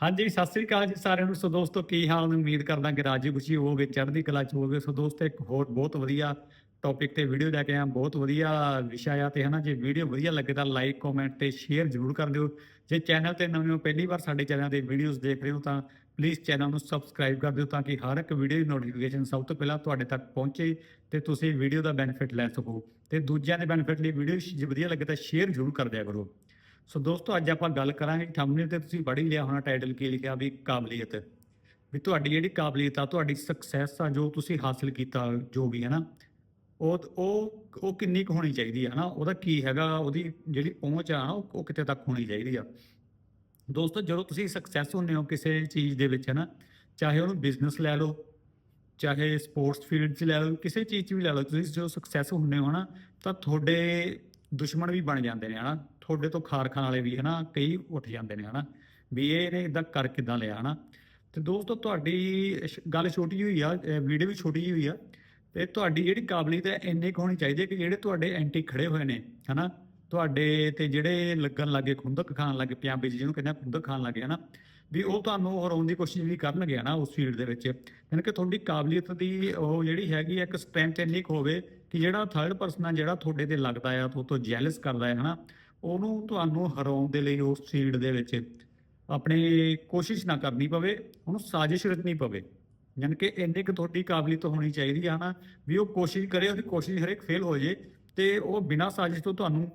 ਹਾਂਜੀ ਸਤਿ ਸ੍ਰੀ ਅਕਾਲ ਜੀ ਸਾਰਿਆਂ ਨੂੰ। ਸੋ ਦੋਸਤੋ, ਕੀ ਹਾਲ ਨੇ? ਉਮੀਦ ਕਰਦਾ ਕਿ ਰਾਜੀ ਖੁਸ਼ੀ ਹੋਵੋਗੇ, ਚੜ੍ਹਦੀ ਕਲਾ ਚ ਹੋਵੋਗੇ। ਸੋ ਦੋਸਤੋ, ਇੱਕ ਹੋਰ ਬਹੁਤ ਵਧੀਆ ਟੌਪਿਕ ਤੇ ਵੀਡੀਓ ਲੈ ਕੇ ਆਇਆ। ਬਹੁਤ ਵਧੀਆ ਵਿਸ਼ਾ ਆ ਤੇ ਹਨਾ, ਜੇ ਵੀਡੀਓ ਵਧੀਆ ਲੱਗੇ ਤਾਂ ਲਾਈਕ ਕਮੈਂਟ ਤੇ ਸ਼ੇਅਰ ਜ਼ਰੂਰ ਕਰ ਦਿਓ। ਜੇ ਚੈਨਲ ਤੇ ਨਵੇਂ ਹੋ, ਪਹਿਲੀ ਵਾਰ ਸਾਡੇ ਚੈਨਲ ਦੇ ਵੀਡੀਓਜ਼ ਦੇਖ ਰਹੇ ਹੋ ਤਾਂ ਪਲੀਜ਼ ਚੈਨਲ ਨੂੰ ਸਬਸਕ੍ਰਾਈਬ ਕਰ ਦਿਓ ਤਾਂ ਕਿ ਹਰ ਇੱਕ ਵੀਡੀਓ ਦੀ ਨੋਟੀਫਿਕੇਸ਼ਨ ਸਭ ਤੋਂ ਪਹਿਲਾਂ ਤੁਹਾਡੇ ਤੱਕ ਪਹੁੰਚੇ ਤੇ ਤੁਸੀਂ ਵੀਡੀਓ ਦਾ ਬੈਨੀਫਿਟ ਲੈ ਸਕੋ। ਤੇ ਦੂਜਿਆਂ ਦੇ ਬੈਨੀਫਿਟ ਲਈ ਵੀਡੀਓ ਜੇ ਵਧੀਆ ਲੱਗੇ ਤਾਂ ਸ਼ੇਅਰ ਜ਼ਰੂਰ ਕਰ ਦਿਆ ਕਰੋ। ਸੋ ਦੋਸਤੋ, ਅੱਜ ਆਪਾਂ ਗੱਲ ਕਰਾਂਗੇ ਥੰਬਨੇਲ ਤੇ ਤੁਸੀਂ ਪੜ੍ਹ ਹੀ ਲਿਆ ਹੋਣਾ ਟਾਈਟਲ ਕੀ ਲਿਖਿਆ, ਵੀ ਕਾਬਲੀਅਤ। ਵੀ ਤੁਹਾਡੀ ਜਿਹੜੀ ਕਾਬਲੀਅਤ ਆ, ਤੁਹਾਡੀ ਸਕਸੈਸ ਆ, ਜੋ ਤੁਸੀਂ ਹਾਸਲ ਕੀਤਾ, ਜੋ ਵੀ ਹੈ ਨਾ ਉਹ ਉਹ ਉਹ ਕਿੰਨੀ ਕੁ ਹੋਣੀ ਚਾਹੀਦੀ ਆ ਨਾ ਉਹਦਾ ਕੀ ਹੈਗਾ, ਉਹਦੀ ਜਿਹੜੀ ਪਹੁੰਚ ਆ ਨਾ ਉਹ ਉਹ ਕਿੱਥੇ ਤੱਕ ਹੋਣੀ ਚਾਹੀਦੀ ਆ। ਦੋਸਤੋ, ਜਦੋਂ ਤੁਸੀਂ ਸਕਸੈਸ ਹੁੰਦੇ ਹੋ ਕਿਸੇ ਚੀਜ਼ ਦੇ ਵਿੱਚ ਹੈ ਨਾ ਚਾਹੇ ਉਹਨੂੰ ਬਿਜ਼ਨਸ ਲੈ ਲਓ, ਚਾਹੇ ਸਪੋਰਟਸ ਫੀਲਡ 'ਚ ਲੈ ਲਓ, ਕਿਸੇ ਚੀਜ਼ 'ਚ ਵੀ ਲੈ ਲਓ, ਤੁਸੀਂ ਜਦੋਂ ਸਕਸੈਸ ਹੁੰਦੇ ਹੋ ਨਾ ਤਾਂ ਤੁਹਾਡੇ ਦੁਸ਼ਮਣ ਵੀ ਬਣ ਜਾਂਦੇ ਨੇ, ਹਨਾ? ਤੁਹਾਡੇ ਤੋਂ ਖਾਰ ਖਾਣ ਵਾਲੇ ਵੀ, ਹਨਾ? ਕਈ ਉੱਠ ਜਾਂਦੇ ਨੇ, ਹਨਾ? ਵੀ ਇਹ ਨੇ ਇਦਾਂ ਕਰ ਕਿਦਾਂ ਲਿਆ, ਹਨਾ? ਤੇ ਦੋਸਤੋ, ਤੁਹਾਡੀ ਸ਼- ਗੱਲ ਛੋਟੀ ਹੋਈ ਆ ਵੀਡੀਓ ਵੀ ਛੋਟੀ ਜਿਹੀ ਹੋਈ ਆ, ਤੇ ਤੁਹਾਡੀ ਜਿਹੜੀ ਕਾਬਲੀਅਤ ਹੈ, ਇੰਨੀ ਕੁ ਹੋਣੀ ਚਾਹੀਦੀ ਹੈ ਕਿ ਜਿਹੜੇ ਤੁਹਾਡੇ ਐਂਟੀ ਖੜੇ ਹੋਏ ਨੇ, ਹਨਾ? ਤੁਹਾਡੇ ਤੇ ਜਿਹੜੇ ਲੱਗਣ ਲੱਗੇ, ਖੁੰਦਕ ਖਾਣ ਲੱਗੇ, ਪੰਜਾਬੀ 'ਚ ਜਿਹਨੂੰ ਕਹਿੰਦੇ ਖੁੰਦਕ ਖਾਣ ਲੱਗੇ, ਹਨਾ? ਵੀ ਉਹ ਤੁਹਾਨੂੰ ਹਰਾਉਣ ਦੀ ਕੋਸ਼ਿਸ਼ ਵੀ ਕਰਨਗੇ, ਹਨਾ? ਉਸ ਫੀਲਡ ਦੇ ਵਿੱਚ। ਯਾਨੀ ਕਿ ਤੁਹਾਡੀ ਕਾਬਲੀਅਤ ਦੀ ਉਹ ਜਿਹੜੀ ਹੈਗੀ ਆ, ਇੱਕ ਸਟਰੈਂਥ ਇੰਨੀ ਕੁ ਹੋਵੇ ਕਿ ਜਿਹੜਾ ਥਰਡ ਪਰਸਨ ਆ, ਜਿਹੜਾ ਤੁਹਾਡੇ ਤੇ ਲੱਗਦਾ ਆ ਤੋਂ ਤੋਂ ਜੈਲਸ ਕਰਦਾ ਹੈ ਹਨਾ, ਉਹਨੂੰ ਤੁਹਾਨੂੰ ਹਰਾਉਣ ਦੇ ਲਈ, ਉਸ ਫੀਲਡ ਦੇ ਵਿੱਚ ਆਪਣੇ ਕੋਸ਼ਿਸ਼ ਨਾ ਕਰਨੀ ਪਵੇ, ਉਹਨੂੰ ਸਾਜ਼ਿਸ਼ ਰਚਣੀ ਪਵੇ। ਯਾਨੀ ਕਿ ਇੰਨੀ ਕੁ ਤੁਹਾਡੀ ਕਾਬਲੀਅਤ ਹੋਣੀ ਚਾਹੀਦੀ ਆ ਨਾ ਵੀ ਉਹ ਕੋਸ਼ਿਸ਼ ਕਰੇ, ਉਹਦੀ ਕੋਸ਼ਿਸ਼ ਹਰੇਕ ਫੇਲ ਹੋ ਜੇ, ਤੇ ਉਹ ਬਿਨਾਂ ਸਾਜ਼ਿਸ਼ ਤੋਂ ਤੁਹਾਨੂੰ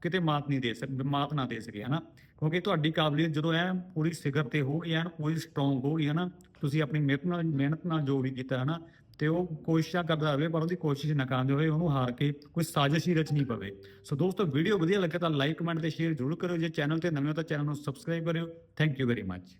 ਕਿਤੇ ਮਾਤ ਨਹੀਂ ਦੇ ਸਕ, ਮਾਤ ਨਾ ਦੇ ਸਕੇ, ਹਨਾ। ਕਿਉਂਕਿ ਤੁਹਾਡੀ ਕਾਬਲੀਅਤ ਜਦੋਂ ਐ ਪੂਰੀ ਸਿਖਰ ਤੇ ਹੋ ਹੋਊਗੀ ਐਨ ਪੂਰੀ ਸਟਰੋਂਗ ਹੋ ਹੋਊਗੀ ਹਨਾ, ਤੁਸੀਂ ਆਪਣੀ ਮਿਹਨਤ ਨਾਲ ਮਿਹਨਤ ਨਾਲ ਜੋ ਵੀ ਕੀਤਾ, ਹਨਾ ਤੇ ਉਹ ਕੋਸ਼ਿਸ਼ਾਂ ਕਰਦਾ ਰਹੇ, ਪਰ ਉਹਦੀ ਕੋਸ਼ਿਸ਼ ਨਾਕਾਮ ਹੋਏ, ਉਹਨੂੰ ਹਾਰ ਕੇ ਕੋਈ ਸਾਜ਼ਿਸ਼ ਹੀ ਰਚਣੀ ਪਵੇ। ਸੋ ਦੋਸਤੋ ਵੀਡੀਓ ਵਧੀਆ ਲੱਗੇ ਤਾਂ ਲਾਈਕ ਕਮੈਂਟ ਤੇ ਸ਼ੇਅਰ ਜ਼ਰੂਰ ਕਰਿਓ। ਜੇ ਚੈਨਲ ਤੇ ਨਵੇਂ ਹੋ ਤਾਂ ਚੈਨਲ ਨੂੰ ਸਬਸਕ੍ਰਾਈਬ ਕਰਿਓ। Thank you very much